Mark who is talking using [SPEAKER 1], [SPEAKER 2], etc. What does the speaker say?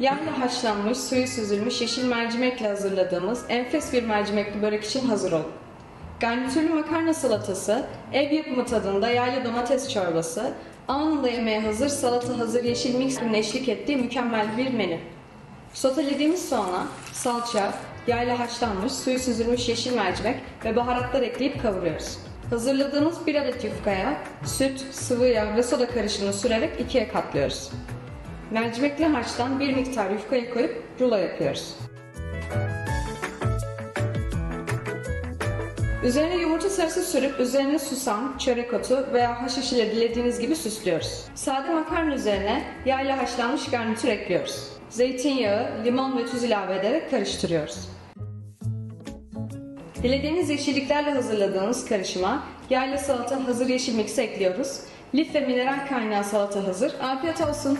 [SPEAKER 1] Yağla haşlanmış, suyu süzülmüş yeşil mercimekle hazırladığımız enfes bir mercimekli börek için hazır olun. Garnitürlü makarna salatası, ev yapımı tadında yayla domates çorbası, anında yemeğe hazır salata hazır yeşil mixin eşlik ettiği mükemmel bir menü. Sotelediğimiz soğana, salça, yayla haşlanmış, suyu süzülmüş yeşil mercimek ve baharatlar ekleyip kavuruyoruz. Hazırladığımız bir adet yufkaya süt, sıvı yağ ve soda karışımını sürerek ikiye katlıyoruz. Mercimekli harçtan bir miktar yufkaya koyup rulo yapıyoruz. Üzerine yumurta sarısı sürüp üzerine susam, çörek otu veya haşhaş ile dilediğiniz gibi süslüyoruz. Sade makarna üzerine yağla haşlanmış garnitür ekliyoruz. Zeytinyağı, limon ve tuz ilave ederek karıştırıyoruz. Dilediğiniz yeşilliklerle hazırladığınız karışıma yayla salata hazır yeşil mix ekliyoruz. Lif ve mineral kaynağı salata hazır. Afiyet olsun.